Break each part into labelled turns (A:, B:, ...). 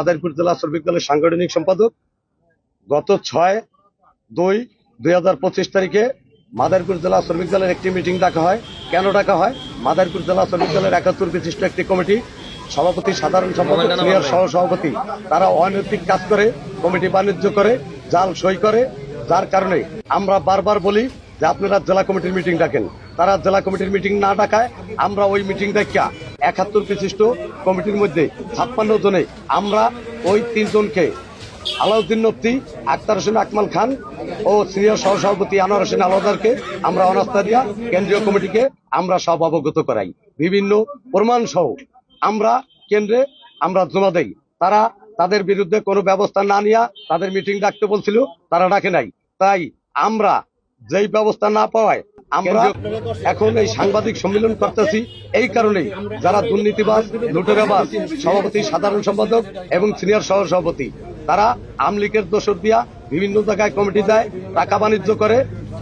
A: আদারপুর জেলা শ্রমিক দলের সাংগঠনিক সম্পাদক। গত ছয় দুই দুই হাজার পঁচিশ তারিখে মাদারপুর জেলা শ্রমিক দলের একটি মিটিং ডাকা হয়। কেন ডাকা হয়? মাদারপুর জেলা শ্রমিক দলের একাত্তর বিশিষ্ট একটি কমিটি সভাপতি সাধারণ সম্পাদক সিনিয়র সহ সভাপতি তারা অনৈতিক কাজ করে কমিটি বাণিজ্য করে জাল সই করে। যার কারণে আমরা বারবার বলি যে আপনারা জেলা কমিটির মিটিং ডাকেন। তারা জেলা কমিটির মিটিং না ডাকায় আমরা ওই মিটিং ডাকিয়া একাত্তর বিশিষ্ট কমিটির মধ্যে ছাপ্পান্ন জনে। আমরা ওই তিনজনকে আলাউদ্দিন নফতি আক্তার হোসেন আকমাল খান ও সিনিয়র সহসভাপতি আনোয়ার হোসেন আলাদারকে আমরা অনাস্থা দিয়া কেন্দ্রীয় কমিটিকে আমরা সব অবগত করাই। বিভিন্ন প্রমাণ সহ আমরা কেন্দ্রে আমরা জমা দেই। তারা তাদের বিরুদ্ধে কোনো ব্যবস্থা না নিয়ে তাদের মিটিং ডাকতে বলছিল, তারা ডাকে নাই। তাই আমরা যেই ব্যবস্থা না পাওয়ায় আমরা এখন এই সাংবাদিক সম্মেলন করতেছি। এই কারণেই যারা দুর্নীতিবাজ, লুটেরাবাজ, সভাপতি, সাধারণ সম্পাদক এবং সিনিয়র সহ সভাপতি, তারা আমলিকের দোষর দিয়া বিভিন্ন জায়গায় কমিটি দেয়, টাকা বাণিজ্য করে,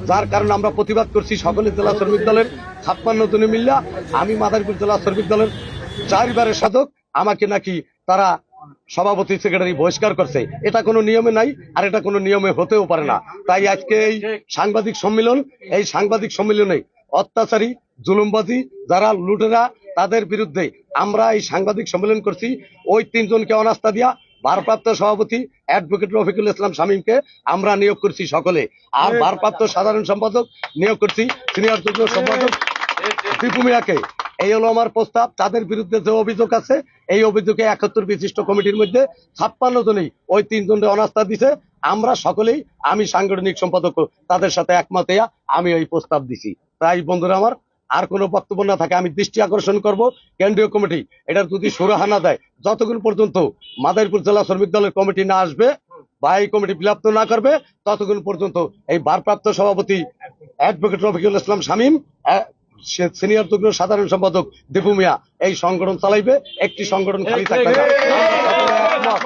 A: যার কারণে আমরা প্রতিবাদ করছি সকলে জেলা শ্রমিক দলের ছাপ্পান্ন জনে মিল্লা আমি মাদারীপুর জেলা শ্রমিক দলের চারবারের সাধক। আমাকে নাকি তারা সভাপতি সেক্রেটারি বহিষ্কার করছে। এটা কোনো নিয়মে নাই, আর এটা কোনো নিয়মে হতেও পারে না। তাই আজকে এই সাংবাদিক সম্মেলন, এই সাংবাদিক সম্মেলনে অত্যাচারী জুলুমবাজি যারা লুটেরা, তাদের বিরুদ্ধে আমরা এই সাংবাদিক সম্মেলন করছি। ওই তিনজনকে অনাস্থা দিয়া ভারপ্রাপ্ত সভাপতি অ্যাডভোকেট রফিকুল ইসলাম শামীমকে আমরা নিয়োগ করছি সকলে। আর ভারপ্রাপ্ত সাধারণ সম্পাদক নিয়োগ করছি, সিনিয়র যুগ্ম সম্পাদক দীপু মিয়াকে। এই হলো আমার প্রস্তাব। তাদের বিরুদ্ধে যে অভিযোগ আছে, এই অভিযোগে একাত্তর বিশিষ্ট কমিটির মধ্যে ছাপ্পান্ন জনই ওই তিনজনকে অনাস্থা দিছে। আমরা সকলেই, আমি সাংগঠনিক সম্পাদক তাদের সাথে একমত আমি এই প্রস্তাব দিছি। তাই বন্ধুরা আমার, আর কোনো বক্তব্য না থাকে, আমি দৃষ্টি আকর্ষণ করব। কেন্দ্রীয় কমিটি, এটার যদি সুরাহা না দেয় যতক্ষণ পর্যন্ত মাদারীপুর জেলা শ্রমিক দলের কমিটি না আসবে বা এই কমিটি বিলাপ্ত না করবে ততক্ষণ পর্যন্ত এই ভারপ্রাপ্ত সভাপতি অ্যাডভোকেট রফিকুল ইসলাম শামীম সিনিয়র যুগ্ম সাধারণ সম্পাদক দীপু মিয়া এই সংগঠন চালাইবে একটি সংগঠন খালি থাকবে না। সকলে একমত,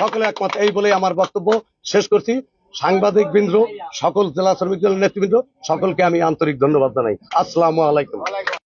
A: সকলে একমত এই বলে আমার বক্তব্য শেষ করছি। সাংবাদিক বৃন্দ সকল জেলা শ্রমিক দলের নেতৃবৃন্দ সকলকে আমি আন্তরিক ধন্যবাদ জানাই। আসসালামু আলাইকুম।